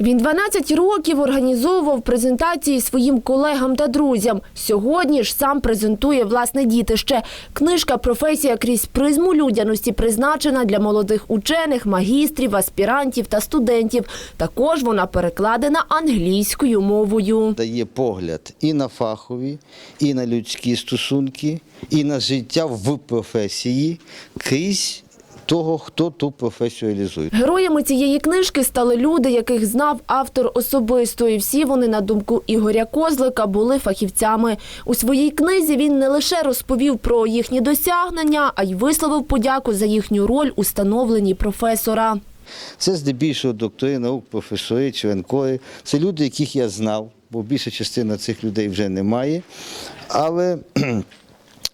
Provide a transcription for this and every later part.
Він 12 років організовував презентації своїм колегам та друзям. Сьогодні ж сам презентує власне дітище. Книжка «Професія крізь призму людяності» призначена для молодих учених, магістрів, аспірантів та студентів. Також вона перекладена англійською мовою. дає погляд і на фахові, і на людські стосунки, і на життя в професії крізь того, хто ту професію реалізує. Героями цієї книжки стали люди, яких знав автор особисто. І всі вони, на думку Ігоря Козлика, були фахівцями. У своїй книзі він не лише розповів про їхні досягнення, а й висловив подяку за їхню роль у становленні професора. Це здебільшого доктори наук, професори, членкори. Це люди, яких я знав, бо більша частина цих людей вже немає. Але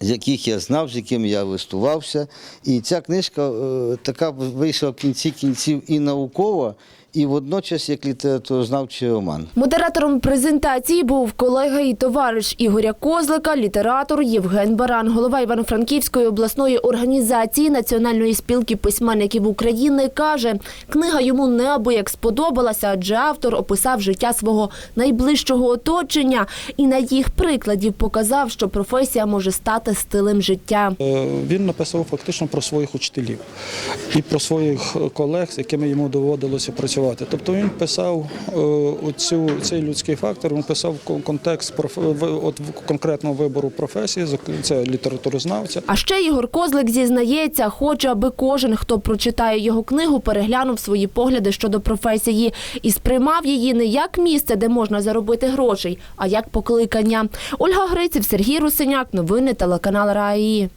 з яких я знав, з якими я листувався. І ця книжка е, така вийшла в кінці кінців і наукова, і водночас як літературознавчий роман. Модератором презентації був колега і товариш Ігоря Козлика, літератор Євген Баран, голова Івано-Франківської обласної організації Національної спілки письменників України, каже, книга йому неабияк сподобалася, адже автор описав життя свого найближчого оточення і на їх прикладів показав, що професія може стати стилем життя. Е, Він написав фактично про своїх учителів і про своїх колег, з якими йому доводилося працювати. Тобто він писав е, оцю, цей людський фактор, він писав контекст от конкретного вибору професії, це літературознавця. А ще Ігор Козлик зізнається, хоче, аби кожен, хто прочитає його книгу, переглянув свої погляди щодо професії і сприймав її не як місце, де можна заробити грошей, а як покликання. Ольга Гриців, Сергій Русиняк, новини телеканал РАІ.